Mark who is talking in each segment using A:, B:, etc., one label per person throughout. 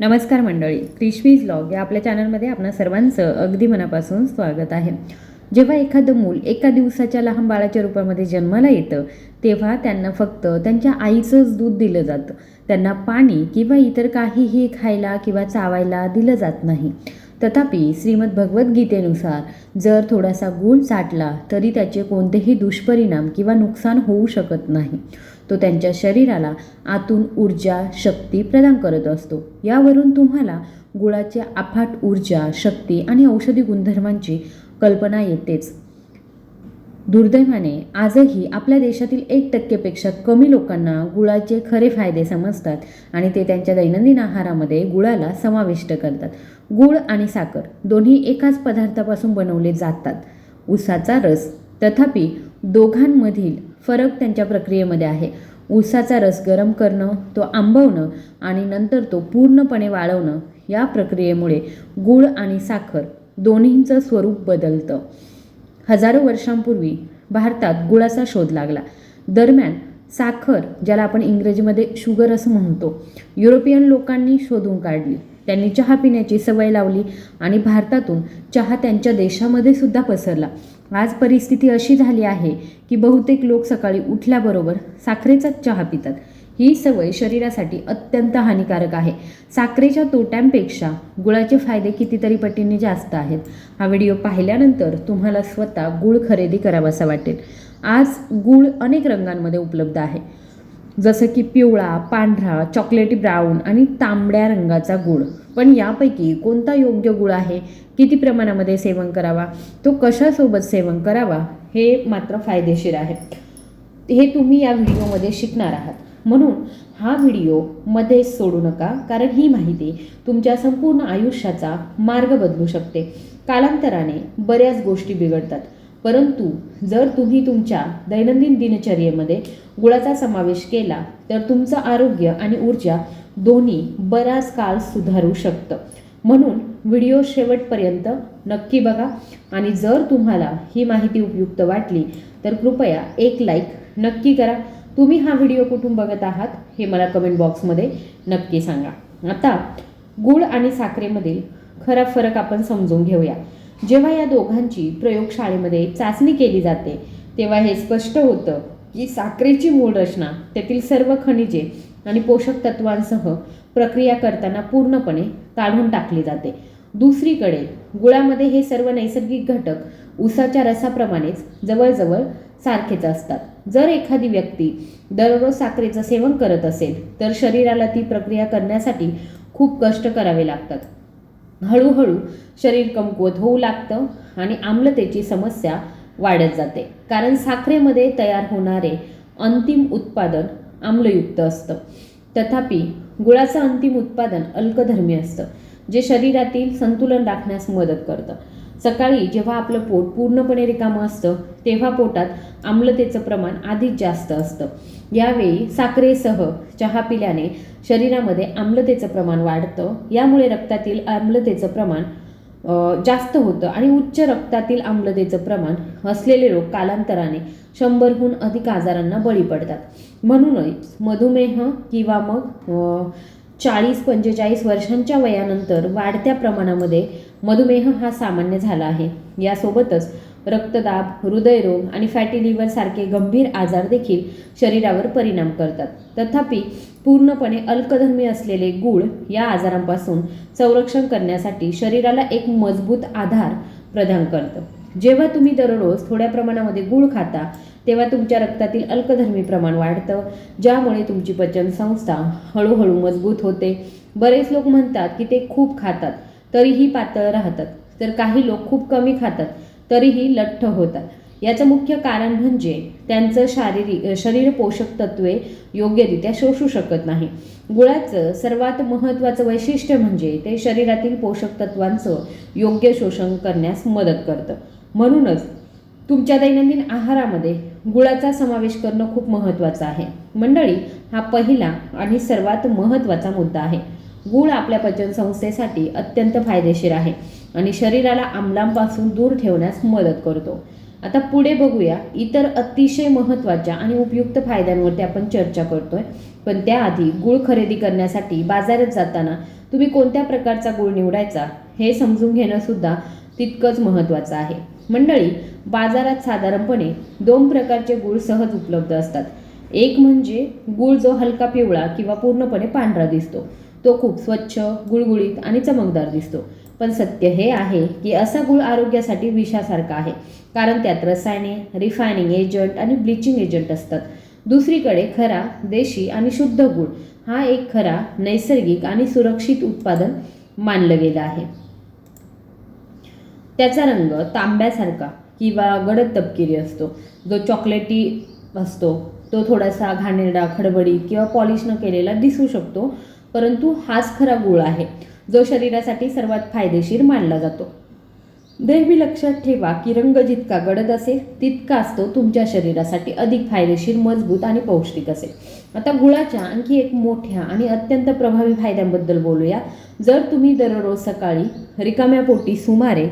A: नमस्कार मंडळी क्रिश्वीज लॉग या आपल्या चॅनलमध्ये आपणा सर्वांचं अगदी मनापासून स्वागत आहे. जेव्हा एखादं मूल एका दिवसाच्या लहान बाळाच्या रूपामध्ये जन्माला येतं तेव्हा त्यांना फक्त त्यांच्या आईचंच दूध दिलं जातं. त्यांना पाणी किंवा इतर काहीही खायला किंवा चावायला दिलं जात नाही. तथापि श्रीमद भगवद्गीतेनुसार जर थोडासा गुण चाटला तरी त्याचे कोणतेही दुष्परिणाम किंवा नुकसान होऊ शकत नाही. तो त्यांच्या शरीराला आतून ऊर्जा शक्ती प्रदान करत असतो. यावरून तुम्हाला गुळाच्या अफाट ऊर्जा शक्ती आणि औषधी गुणधर्मांची कल्पना येतेच. दुर्दैवाने आजही आपल्या देशातील एक टक्केपेक्षा कमी लोकांना गुळाचे खरे फायदे समजतात आणि ते त्यांच्या दैनंदिन आहारामध्ये गुळाला समाविष्ट करतात. गुळ आणि साखर दोन्ही एकाच पदार्थापासून बनवले जातात. उसाचा रस तथापि दोघांमधील फरक त्यांच्या प्रक्रियेमध्ये आहे. ऊसाचा रस गरम करणं तो आंबवणं आणि नंतर तो पूर्णपणे वाळवणं या प्रक्रियेमुळे गूळ आणि साखर दोन्हींचं स्वरूप बदलतं. हजारो वर्षांपूर्वी भारतात गुळाचा शोध लागला. दरम्यान साखर ज्याला आपण इंग्रजीमध्ये शुगर असं म्हणतो युरोपियन लोकांनी शोधून काढली. त्यांनी चहा पिण्याची सवय लावली आणि भारतातून चहा त्यांच्या देशामध्ये सुद्धा पसरला. आज परिस्थिती अशी झाली आहे की बहुतेक लोक सकाळी उठल्याबरोबर साखरेचाच चहा पितात. ही सवय शरीरासाठी अत्यंत हानिकारक आहे. साखरेच्या तोट्यांपेक्षा गुळाचे फायदे कितीतरी पटींनी जास्त आहेत. हा व्हिडिओ पाहिल्यानंतर तुम्हाला स्वतः गुळ खरेदी करावासा वाटेल. आज गुळ अनेक रंगांमध्ये उपलब्ध आहे. जसं की पिवळा पांढरा चॉकलेटी ब्राऊन आणि तांबड्या रंगाचा गुळ. पण यापैकी कोणता योग्य गुळ आहे? किती प्रमाणामध्ये सेवन करावा? तो कशासोबत सेवन करावा? हे मात्र फायदेशीर आहे. हे तुम्ही या व्हिडिओमध्ये शिकणार आहात. म्हणून हा व्हिडिओ मध्येच सोडू नका कारण ही माहिती तुमच्या संपूर्ण आयुष्याचा मार्ग बदलू शकते. कालांतराने बऱ्याच गोष्टी बिघडतात. परंतु जर तुम्ही तुमच्या दैनंदिन दिनचर्येमध्ये गुळाचा समावेश केला तर तुमचं आरोग्य आणि ऊर्जा दोन्ही बराच काळ सुधारू शकतं. म्हणून व्हिडिओ शेवटपर्यंत नक्की बघा आणि जर तुम्हाला ही माहिती उपयुक्त वाटली तर कृपया एक लाईक नक्की करा. तुम्ही हा व्हिडिओ कुठून बघत आहात हे मला कमेंट बॉक्समध्ये नक्की सांगा. आता गुळ आणि साखरेमधील खरा फरक आपण समजून घेऊया. जेव्हा या दोघांची प्रयोगशाळेमध्ये चाचणी केली जाते तेव्हा हे स्पष्ट होतं की साखरेची मूळ रचना त्यातील सर्व खनिजे आणि पोषक तत्वांसह प्रक्रिया करताना पूर्णपणे काढून टाकली जाते. दुसरीकडे गुळामध्ये हे सर्व नैसर्गिक घटक उसाच्या रसाप्रमाणेच जवळजवळ सारखेच असतात. जर एखादी व्यक्ती दररोज साखरेचं सेवन करत असेल तर शरीराला ती प्रक्रिया करण्यासाठी खूप कष्ट करावे लागतात. हळूहळू शरीर कमकुवत होऊ लागतं आणि आम्लतेची समस्या वाढत जाते. कारण साखरेमध्ये तयार होणारे अंतिम उत्पादन आम्लयुक्त असतं. तथापि गुळाचं अंतिम उत्पादन अल्कधर्मी असतं जे शरीरातील संतुलन राखण्यास मदत करतं. सकाळी जेव्हा आपलं पोट पूर्णपणे रिकामं असतं तेव्हा पोटात आम्लतेचं प्रमाण आधीच जास्त असतं. यावेळी साखरेसह चहा पिल्याने शरीरामध्ये आम्लतेचं प्रमाण वाढतं. यामुळे रक्तातील आम्लतेचं प्रमाण जास्त होतं आणि उच्च रक्तातील आम्लतेचं प्रमाण असलेले लोक कालांतराने शंभरहून अधिक आजारांना बळी पडतात. म्हणूनच मधुमेह किंवा मग चाळीस पंचेचाळीस वर्षांच्या वयानंतर वाढत्या प्रमाणामध्ये मधुमेह हा सामान्य झाला आहे. यासोबतच रक्तदाब हृदयरोग आणि फॅटी लिव्हर सारखे गंभीर आजार देखील शरीरावर परिणाम करतात. तथापि पूर्णपणे अल्कधर्मी असलेले गूळ या आजारांपासून संरक्षण करण्यासाठी शरीराला एक मजबूत आधार प्रदान करतं. जेव्हा तुम्ही दररोज थोड्या प्रमाणामध्ये गूळ खाता तेव्हा तुमच्या रक्तातील अल्कधर्मी प्रमाण वाढतं ज्यामुळे तुमची पचनसंस्था हळूहळू मजबूत होते. बरेच लोक म्हणतात की ते खूप खातात तरीही पातळ राहतात. तर काही लोक खूप कमी खातात तरीही लठ्ठ होतात. याचं मुख्य कारण म्हणजे त्यांचं शारीरिक शरीर पोषक तत्वे योग्यरित्या शोषू शकत नाही. गुळाचं सर्वात महत्त्वाचं वैशिष्ट्य म्हणजे ते शरीरातील पोषक तत्वांचं योग्य शोषण करण्यास मदत करतं. म्हणूनच तुमच्या दैनंदिन आहारामध्ये गुळाचा समावेश करणं खूप महत्त्वाचं आहे. मंडळी हा पहिला आणि सर्वात महत्त्वाचा मुद्दा आहे. गूळ आपल्या पचनसंस्थेसाठी अत्यंत फायदेशीर आहे आणि शरीराला आम्लांपासून दूर ठेवण्यास मदत करतो. आता पुढे बघूया. इतर अतिशय महत्त्वाच्या आणि उपयुक्त फायद्यांवरती आपण चर्चा करतोय. पण त्याआधी गूळ खरेदी करण्यासाठी बाजारात जाताना तुम्ही कोणत्या प्रकारचा गुळ निवडायचा हे समजून घेणं सुद्धा तितकंच महत्त्वाचं आहे. मंडळी बाजारात साधारणपणे दोन प्रकारचे गुळ सहज उपलब्ध असतात. एक म्हणजे गुळ जो हलका पिवळा किंवा पूर्णपणे पांढरा दिसतो. तो खूप स्वच्छ गुळगुळीत आणि चमकदार दिसतो. पण सत्य हे आहे की असा गुळ आरोग्यासाठी विषासारखा आहे. कारण त्यात रसायने रिफायनिंग एजंट आणि ब्लिचिंग एजंट असतात. दुसरीकडे खरा देशी आणि शुद्ध गुळ हा एक खरा नैसर्गिक आणि सुरक्षित उत्पादन मानलं गेलं आहे. त्याचा रंग तांब्यासारखा किंवा गडद तपकिरी असतो. जो चॉकलेटी असतो. तो थोडासा घाणेरडा खडबडीत किंवा पॉलिश न केलेला दिसू शकतो. परंतु हाच खरा गुळ आहे. जो शरीरासाठी सर्वात फायदेशीर मानला जातो. नेहमी लक्षात ठेवा की रंग जितका गडद असेल तितकाच तो तुमच्या शरीरासाठी अधिक फायदेशीर मजबूत आणि पौष्टिक असेल. आता गुळाच्या आणखी एक मोठ्या आणि अत्यंत प्रभावी फायद्यांबद्दल बोलूया. जर तुम्ही दररोज सकाळी रिकाम्या पोटी सुमारे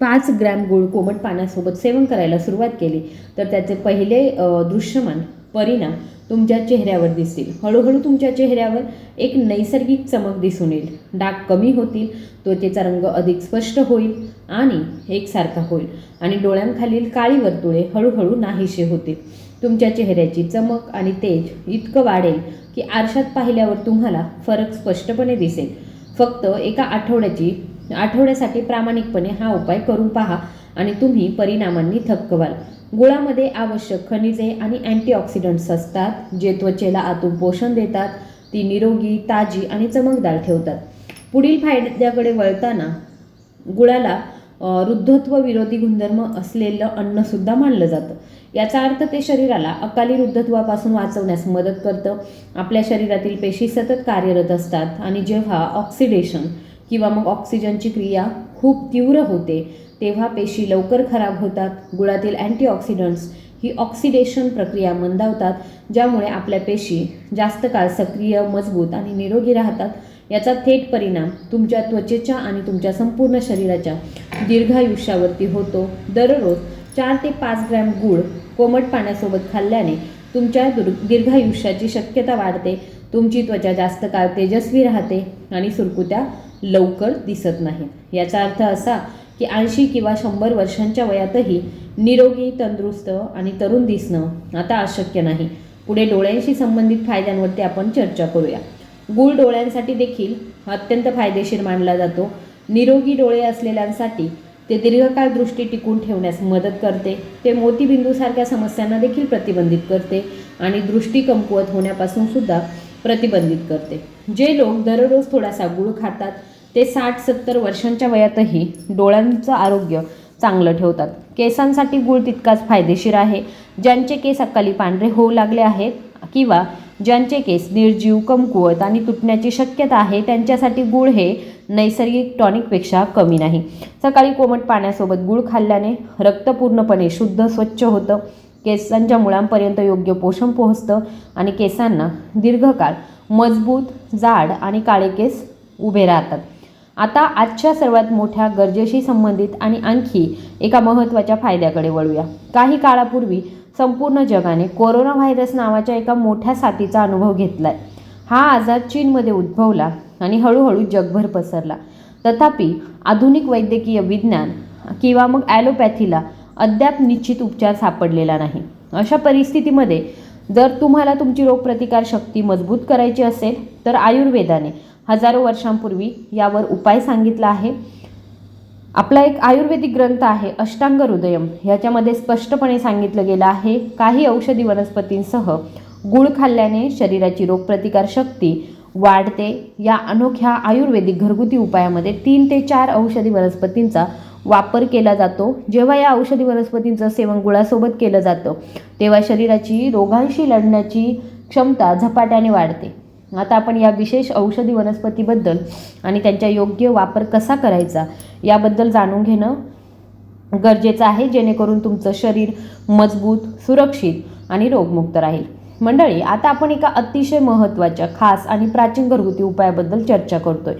A: पाच ग्रॅम गुळ कोमट पाण्यासोबत सेवन करायला सुरुवात केली तर त्याचे पहिले दृश्यमान परिणाम तुमच्या चेहऱ्यावर दिसतील. हळूहळू तुमच्या चेहऱ्यावर एक नैसर्गिक चमक दिसून येईल. डाग कमी होतील त्वचेचा रंग अधिक स्पष्ट होईल आणि एकसारखा होईल आणि डोळ्यांखालील काळी वर्तुळे हळूहळू नाहीशी होतील. तुमच्या चेहऱ्याची चमक आणि तेज इतकं वाढेल की आरशात पाहिल्यावर तुम्हाला फरक स्पष्टपणे दिसेल. फक्त एका आठवड्याची आठवड्यासाठी प्रामाणिकपणे हा उपाय करून पहा आणि तुम्ही परिणामांनी थक्क व्हाल. गुळामध्ये आवश्यक खनिजे आणि अँटीऑक्सिडंट्स असतात जे त्वचेला आतून पोषण देतात. ती निरोगी ताजी आणि चमकदार ठेवतात. पुढील फायद्याकडे वळताना गुळाला वृद्धत्व विरोधी गुणधर्म असलेलं अन्नसुद्धा मानलं जातं. याचा अर्थ ते शरीराला अकाली वृद्धत्वापासून वाचवण्यास मदत करतं. आपल्या शरीरातील पेशी सतत कार्यरत असतात आणि जेव्हा ऑक्सिडेशन किंवा मग ऑक्सिजनची क्रिया खूप तीव्र होते तेव्हा पेशी लवकर खराब होतात. गुळातील अँटीऑक्सिडंट्स ही ऑक्सिडेशन प्रक्रिया मंदावतात ज्यामुळे आपल्या पेशी जास्त काळ सक्रिय मजबूत आणि निरोगी राहतात. याचा थेट परिणाम तुमच्या त्वचेच्या आणि तुमच्या संपूर्ण शरीराच्या दीर्घायुष्यावरती होतो. दररोज चार ते पाच ग्रॅम गूळ कोमट पाण्यासोबत खाल्ल्याने तुमच्या दुर् दीर्घायुष्याची शक्यता वाढते. तुमची त्वचा जास्त काळ तेजस्वी राहते आणि सुरकुत्या लवकर दिसत नाही. याचा अर्थ असा की ऐंशी किंवा शंभर वर्षांच्या वयातही निरोगी तंदुरुस्त आणि तरुण दिसणं आता अशक्य नाही. पुढे डोळ्यांशी संबंधित फायद्यांवरती आपण चर्चा करूया. गूळ डोळ्यांसाठी देखील अत्यंत फायदेशीर मानला जातो. निरोगी डोळे असलेल्यांसाठी ते दीर्घकाळ दृष्टी टिकून ठेवण्यास मदत करते. ते मोतीबिंदूसारख्या समस्यांना देखील प्रतिबंधित करते आणि दृष्टी कमकुवत होण्यापासून सुद्धा प्रतिबंधित करते. जे लोक दररोज थोडासा गुळ खातात ते साठ सत्तर वर्षांच्या वयातही डोळ्यांचं आरोग्य चांगलं ठेवतात. केसांसाठी गूळ तितकाच फायदेशीर आहे. ज्यांचे केस अकाली पांढरे होऊ लागले आहेत किंवा ज्यांचे केस निर्जीव कमकुवत आणि तुटण्याची शक्यता आहे त्यांच्यासाठी गूळ हे नैसर्गिक टॉनिकपेक्षा कमी नाही. सकाळी कोमट पाण्यासोबत गूळ खाल्ल्याने रक्त पूर्णपणे शुद्ध स्वच्छ होतं. केसांच्या मुळांपर्यंत योग्य पोषण पोहोचतं आणि केसांना दीर्घकाळ मजबूत जाड आणि काळे केस उभे राहतात. आता आजच्या सर्वात मोठ्या गरजेशी संबंधित आणि आणखी एका महत्त्वाच्या फायद्याकडे वळूया. काही काळापूर्वी संपूर्ण जगाने कोरोना व्हायरस नावाच्या एका मोठ्या साथीचा अनुभव घेतलाय. हा आजार चीनमध्ये उद्भवला आणि हळूहळू जगभर पसरला. तथापि आधुनिक वैद्यकीय विज्ञान किंवा मग ॲलोपॅथीला अद्याप निश्चित उपचार सापडलेला नाही. अशा परिस्थितीमध्ये जर तुम्हाला तुमची रोगप्रतिकार शक्ती मजबूत करायची असेल तर आयुर्वेदाने हजारो वर्षांपूर्वी यावर उपाय सांगितला आहे. आपला एक आयुर्वेदिक ग्रंथ आहे अष्टांग हृदयम. ह्याच्यामध्ये स्पष्टपणे सांगितलं गेलं आहे काही औषधी वनस्पतींसह गुळ खाल्ल्याने शरीराची रोगप्रतिकार शक्ती वाढते. या अनोख्या आयुर्वेदिक घरगुती उपायामध्ये तीन ते चार औषधी वनस्पतींचा वापर केला जातो. जेव्हा या औषधी वनस्पतींचं सेवन गुळासोबत केलं जातं तेव्हा शरीराची रोगांशी लढण्याची क्षमता झपाट्याने वाढते. आता आपण या विशेष औषधी वनस्पतीबद्दल आणि त्यांच्या योग्य वापर कसा करायचा याबद्दल जाणून घेणं गरजेचं आहे जेणेकरून तुमचं शरीर मजबूत सुरक्षित आणि रोगमुक्त राहील. मंडळी आता आपण एका अतिशय महत्त्वाच्या खास आणि प्राचीन घरगुती उपायाबद्दल चर्चा करतोय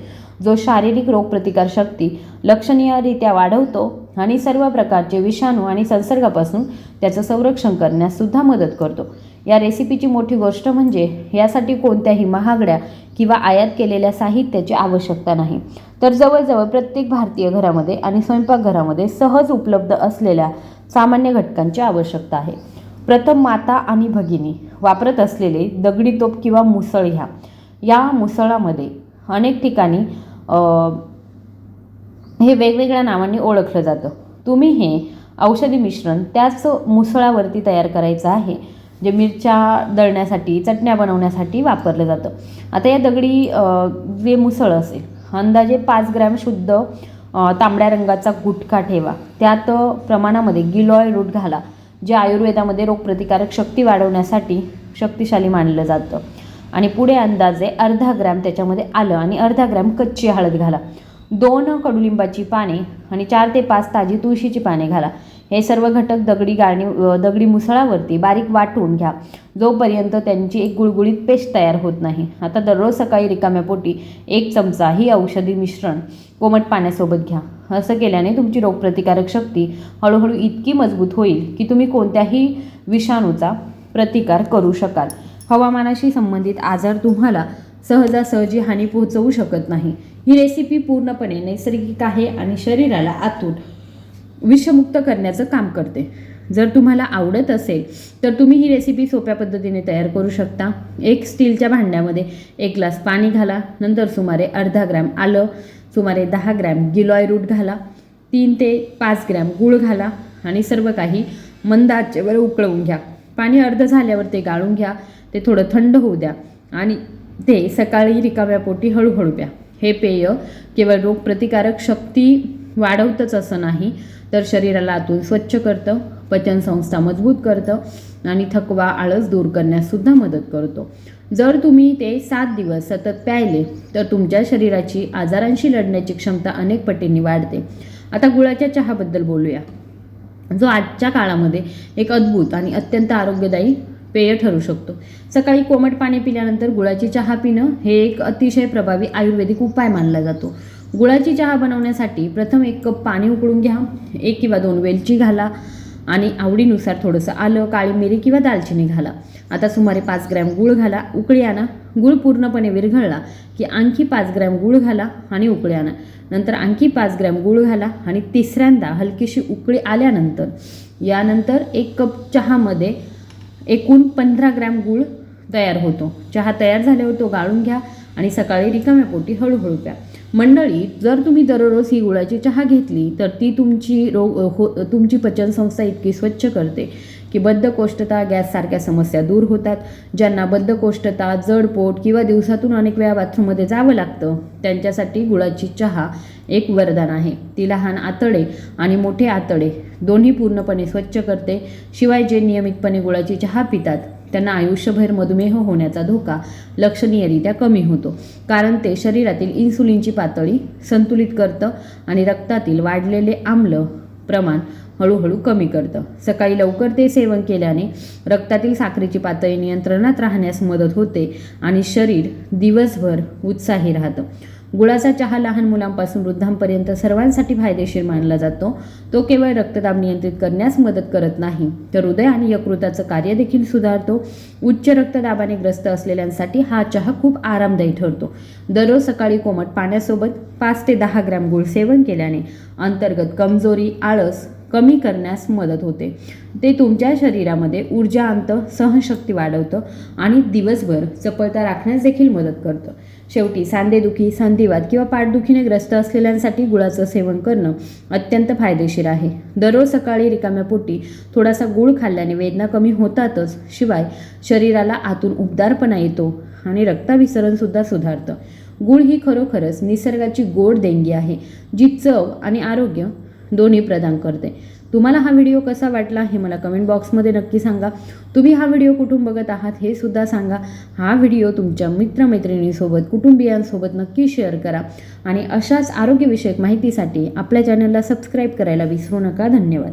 A: जो शारीरिक रोगप्रतिकार शक्ती लक्षणीयरित्या वाढवतो आणि सर्व प्रकारचे विषाणू आणि संसर्गापासून त्याचं संरक्षण करण्यास सुद्धा मदत करतो. या रेसिपीची मोठी गोष्ट म्हणजे यासाठी कोणत्याही महागड्या किंवा आयात केलेल्या साहित्याची आवश्यकता नाही. तर जवळजवळ प्रत्येक भारतीय घरामध्ये आणि स्वयंपाकघरामध्ये सहज उपलब्ध असलेल्या सामान्य घटकांची आवश्यकता आहे. प्रथम माता आणि भगिनी वापरत असलेले दगडी तोप किंवा मुसळ ह्या. या मुसळामध्ये अनेक ठिकाणी हे वेगवेगळ्या नावांनी ओळखलं जातं. तुम्ही हे औषधी मिश्रण त्याच मुसळावरती तयार करायचं आहे. जे मिरच्या दळण्यासाठी चटण्या बनवण्यासाठी वापरलं जातं. आता या दगडी जे मुसळ असेल अंदाजे पाच ग्रॅम शुद्ध तांबड्या रंगाचा गुटखा ठेवा. त्यात प्रमाणामध्ये गिलॉय रूट घाला जे आयुर्वेदामध्ये रोगप्रतिकारक शक्ती वाढवण्यासाठी शक्तिशाली मानलं जातं. आणि पुढे अंदाजे अर्धा ग्रॅम त्याच्यामध्ये आलं आणि अर्धा ग्रॅम कच्ची हळद घाला. दोन कडुलिंबाची पाने आणि चार ते पाच ताजी तुळशीची पाने घाला. हे सर्व घटक दगडी गाळणी दगडी मुसळावरती बारीक वाटून घ्या. जोपर्यंत त्यांची एक गुळगुळीत पेस्ट तयार होत नाही. आता दररोज सकाळी रिकाम्या पोटी एक चमचा ही औषधी मिश्रण कोमट पाण्यासोबत घ्या. असं केल्याने तुमची रोगप्रतिकारक शक्ती हळूहळू इतकी मजबूत होईल की तुम्ही कोणत्याही विषाणूचा प्रतिकार करू शकाल. हवामानाशी संबंधित आजार तुम्हाला सहजासहजी हानी पोहोचवू शकत नाही. ही रेसिपी पूर्णपणे नैसर्गिक आहे आणि शरीराला आतून विषमुक्त करण्याचं काम करते. जर तुम्हाला आवडत असेल तर तुम्ही ही रेसिपी सोप्या पद्धतीने तयार करू शकता. एक स्टीलच्या भांड्यामध्ये एक ग्लास पाणी घाला नंतर सुमारे अर्धा ग्रॅम आलं सुमारे दहा ग्रॅम गिलॉय रूट घाला तीन ते पाच ग्रॅम गूळ घाला आणि सर्व काही मंद आचेवर उकळवून घ्या. पाणी अर्ध झाल्यावर ते गाळून घ्या ते थोडं थंड होऊ द्या आणि ते सकाळी रिकाम्या पोटी हळूहळू प्या. हे पेय केवळ रोगप्रतिकारक शक्ती वाढवतंच असं नाही. तर शरीराला आतून स्वच्छ करतं पचनसंस्था मजबूत करतं आणि थकवा आळस दूर करण्याससुद्धा मदत करतो. जर तुम्ही ते सात दिवस सतत प्यायले तर तुमच्या शरीराची आजारांशी लढण्याची क्षमता अनेक पटींनी वाढते. आता गुळाच्या चहाबद्दल बोलूया. जो आजच्या काळामध्ये एक अद्भुत आणि अत्यंत आरोग्यदायी पेय ठरू शकतो. सकाळी कोमट पाणी पिल्यानंतर गुळाची चहा पिणं हे एक अतिशय प्रभावी आयुर्वेदिक उपाय मानला जातो. गुळाची चहा बनवण्यासाठी प्रथम एक कप पाणी उकळून घ्या. एक किंवा दोन वेलची घाला आणि आवडीनुसार थोडंसं आलं काळी मिरी किंवा दालचिनी घाला. आता सुमारे पाच ग्रॅम गूळ घाला उकळी आणा. गूळ पूर्णपणे विरघळला की आणखी पाच ग्रॅम गूळ घाला आणि उकळी आणा. नंतर आणखी पाच ग्रॅम गूळ घाला आणि तिसऱ्यांदा हलकीशी उकळी आल्यानंतर यानंतर एक कप चहामध्ये एकूण पंधरा ग्रॅम गूळ तयार होतो. चहा तयार झाल्यावर तो गाळून घ्या आणि सकाळी रिकाम्या पोटी हळूहळू प्या. मंडळी जर तुम्ही दररोज ही गुळाची चहा घेतली तर ती तुमची रोग हो तुमची पचनसंस्था इतकी स्वच्छ करते. की बद्धकोष्ठता गॅससारख्या समस्या दूर होतात. ज्यांना बद्धकोष्ठता जड पोट किंवा दिवसातून अनेक वेळा बाथरूममध्ये जावं लागतं त्यांच्यासाठी गुळाची चहा एक वरदान आहे. ती लहान आतडे आणि मोठे आतडे दोन्ही पूर्णपणे स्वच्छ करते. शिवाय जे नियमितपणे गुळाची चहा पितात त्यांना आयुष्यभर मधुमेह होण्याचा धोका लक्षणीयरित्या कमी होतो. कारण ते शरीरातील इन्सुलिनची पातळी संतुलित करतं आणि रक्तातील वाढलेले आम्ल प्रमाण हळूहळू कमी करतं. सकाळी लवकर ते सेवन केल्याने रक्तातील साखरेची पातळी नियंत्रणात राहण्यास मदत होते आणि शरीर दिवसभर उत्साही राहतं. गुळाचा चहा लहान मुलांपासून वृद्धांपर्यंत सर्वांसाठी फायदेशीर मानला जातो. तो केवळ रक्तदाब नियंत्रित करण्यास मदत करत नाही तर हृदय आणि यकृताचं कार्य देखील सुधारतो. उच्च रक्तदाबाने ग्रस्त असलेल्यांसाठी हा चहा खूप आरामदायी ठरतो. दररोज सकाळी कोमट पाण्यासोबत पाच ते दहा ग्रॅम गुळ सेवन केल्याने अंतर्गत कमजोरी आळस कमी करण्यास मदत होते. ते तुमच्या शरीरामध्ये ऊर्जा आणतं सहनशक्ती वाढवतं आणि दिवसभर चपळता राखण्यास देखील मदत करतं. शेवटी सांधेदुखी संधिवात किंवा पाठदुखीने ग्रस्त असलेल्यांसाठी गुळाचं सेवन करणं अत्यंत फायदेशीर आहे. दररोज सकाळी रिकाम्या पोटी थोडासा गुळ खाल्ल्याने वेदना कमी होतातच शिवाय शरीराला आतून उबदारपणा येतो आणि रक्ताभिसरणसुद्धा सुधारतं. गुळ ही खरोखरच निसर्गाची गोड देणगी आहे जी चव आणि आरोग्य दोन्ही प्रदान करते. तुम्हाला हा व्हिडिओ कसा वाटला हे मला कमेंट बॉक्समध्ये नक्की सांगा. तुम्ही हा व्हिडिओ कुठून बघत आहात हे सुद्धा सांगा. हा व्हिडिओ तुमच्या मित्रमैत्रिणीसोबत कुटुंबियांसोबत नक्की शेअर करा. आणि अशाच आरोग्यविषयक माहितीसाठी आपल्या चॅनलला सबस्क्राईब करायला विसरू नका. धन्यवाद.